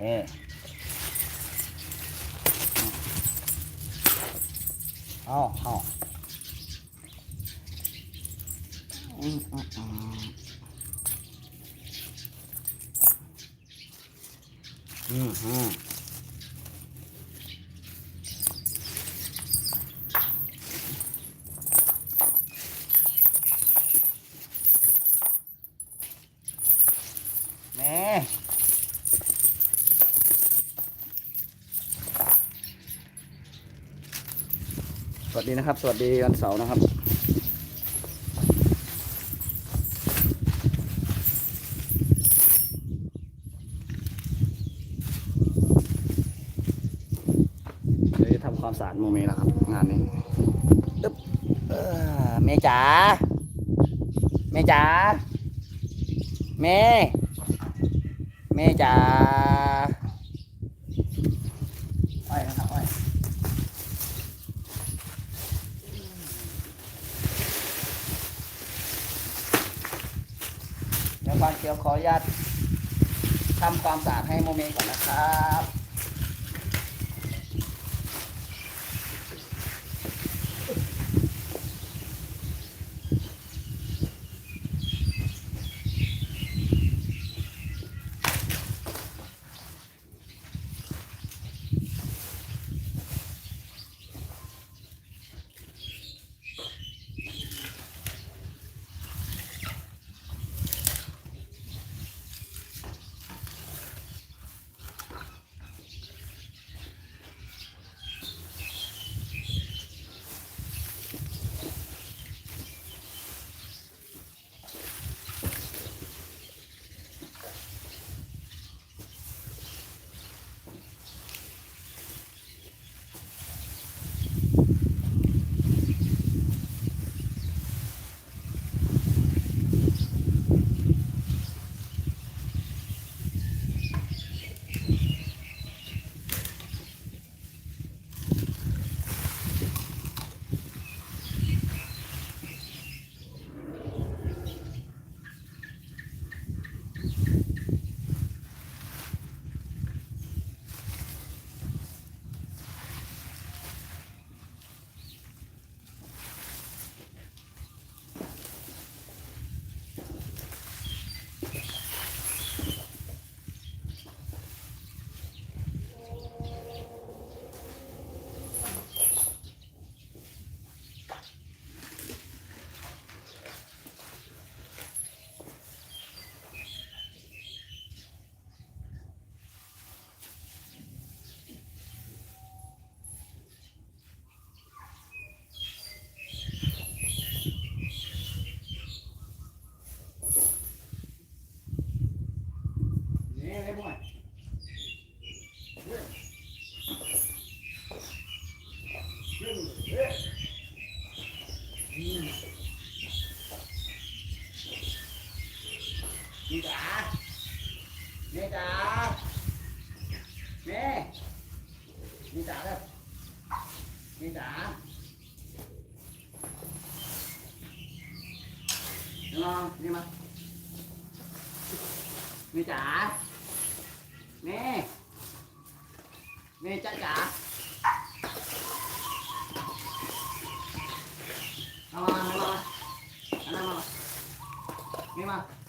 เอ๊เอาเอาอืมอืมอืมอืมอืมแม่ ส วัสดีนะครับ สวัสดีวันเสาร์นะครับ เดี๋ยวจะทำความสะอาดโมเมนะครับ งานนี้อึ๊บเออเมจ๋าเมจ๋าเมเมจ๋าอ้อยนะครับอ้อย เดี๋ยวบานเกียวขออนุญาตทำความสะอาดให้โมเมก่อนนะครับ จ๋าแม่จ๋าแม่นี่จ๋าเด้อนี่จ๋านี่มานี่มานี่จ๋า จ๋าเอามาเอามาเอ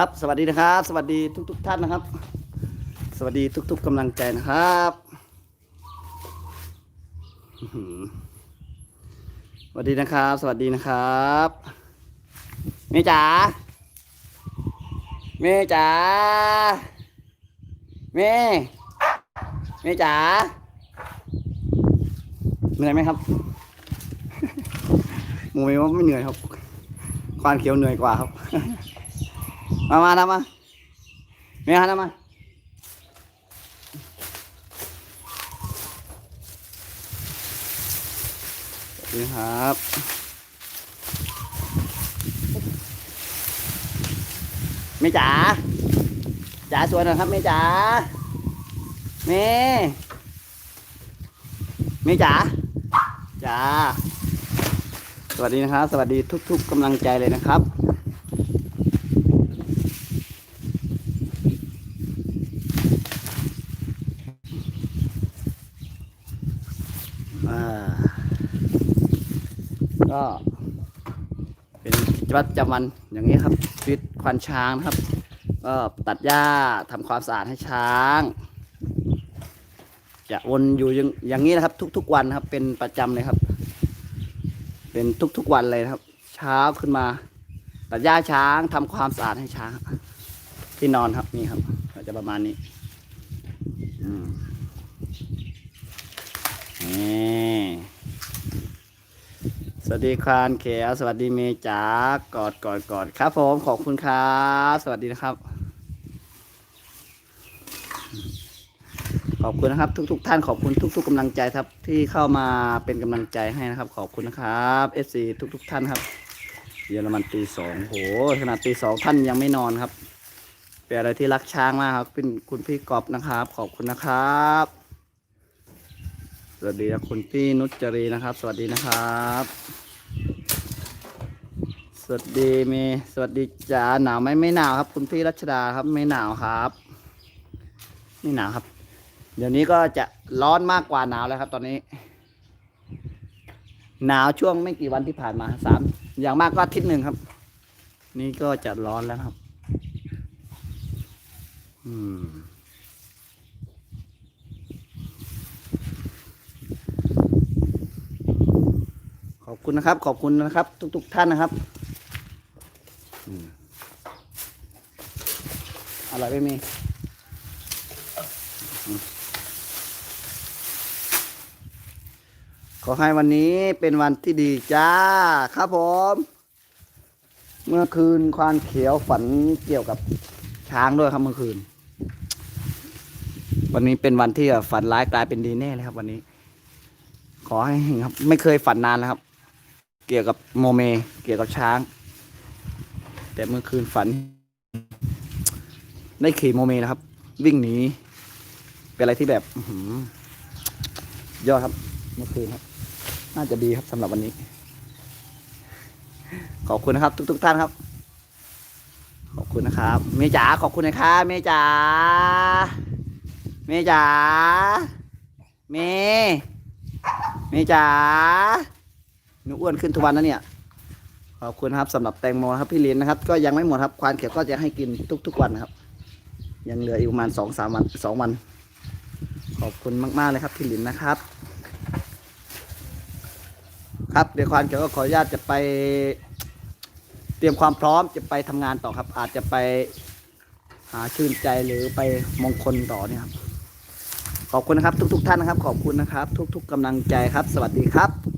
ครับสวัสดีนะครับ สวัสดีทุกๆท่านนะครับ สวัสดีทุก ๆกำลังใจนะครับสวัสดีนะครับ สวัสดีนะครับเมย์จ๋าเมย์จ๋าเมเมย์จ๋าเหนื่อยไหมครับหมูเมย์ว่าไม่เหนื่อยครับควานเขียวเหนื่อยกว่าครับ มามาทำมาเมียทำมาสวัสดีครับเมย์จ๋าจ๋าสวยหน่อยครับเมย์จ๋าเมย์เมย์จ๋าจ๋าสวัสดีนะครับ สวัสดีทุก ๆกำลังใจเลยนะครับ ก็เป็นกิจวัตรประจำวันอย่างนี้ครับชีวิตควานช้างนะครับ ก็ตัดหญ้าทำความสะอาดให้ช้าง จะวนอยู่อย่างอย่างนี้นะครับ ทุก ๆ วันครับ เป็นประจำเลยครับ เป็นทุกๆวันเลยครับ เช้าขึ้นมา ตัดหญ้าช้างทำความสะอาดให้ช้าง ที่นอนครับนี่ครับก็จะประมาณนี้อืมนี่ สวัสดีครานเขียวสวัสดีเมย์จ๋ากอดกอดกอดครับผมขอบคุณครับ สวัสดีนะครับ ขอบคุณนะครับ ทุกๆท่านขอบคุณทุก ๆกำลังใจครับ ที่เข้ามาเป็นกำลังใจให้นะครับ ขอบคุณนะครับ FC ทุก ๆ ท่านครับ เยอรมันตีสองโหขนาดตีสองท่านยังไม่นอนครับเป็นอะไรที่รักช้างมากครับเป็นคุณพี่กอบนะครับ ขอบคุณนะครับสวัสดีนะคุณพี่นุชจรีนะครับ สวัสดีนะครับ สวัสดีเมย์สวัสดีจ๋าหนาวไหมไม่หนาวครับ คุณพี่รัชดาครับไม่หนาวครับ ไม่หนาวครับ เดี๋ยวนี้ก็จะร้อนมากกว่าหนาวแล้วครับ ตอนนี้ หนาวช่วงไม่กี่วันที่ผ่านมาสามอย่างมากก็อาทิตย์หนึ่งครับ นี่ก็จะร้อนแล้วครับ อืมขอบคุณนะครับ ขอบคุณนะครับ ทุก ๆ ท่านนะครับอืมอ ร่อยไม่มีขอให้วันนี้เป็นวันที่ดีจ้าครับผม เมื่อคืนควานเขียวฝันเกี่ยวกับช้างด้วยครับเมื่อคืน วันนี้เป็นวันที่ฝันร้ายกลายเป็นดีแน่เลยครับ วันนี้ ขอให้ครับ ไม่เคยฝันนานแล้วครับ เกี่ยวกับโมเม เกี่ยวกับช้าง แต่เมื่อคืนฝัน ได้ขี่โมเมนะครับ วิ่งหนีเป็นอะไรที่แบบอื้อหือยอดครับเมื่อคืนครับ น่าจะดีครับสำหรับวันนี้ ขอบคุณนะครับ ทุกๆท่านครับ ขอบคุณนะครับเมย์จ๋าขอบคุณนะครับเมย์จ๋าเมย์จ๋าเมย์เมย์จ๋าหนูอ้วนขึ้นทุกวันนะเนี่ยขอบคุณครับสำหรับแตงโมครับพี่ลินนะครับ ก็ยังไม่หมดครับควานเขียวก็จะให้กินทุก ๆ วันนะครับ ยังเหลืออีกประมาณสองสามวันสองวัน ขอบคุณมาก ๆ เลยครับพี่ลินนะครับ ครับเดี๋ยวควานเขียวก็ขออนุญาตจะไป เตรียมความพร้อมจะไปทำงานต่อครับ อาจจะไปหาชื่นใจหรือไปมงคลต่อเนี่ยครับ ขอบคุณนะครับ ทุก ๆ ท่านนะครับ ขอบคุณนะครับ ทุก ๆกำลังใจครับ สวัสดีครับ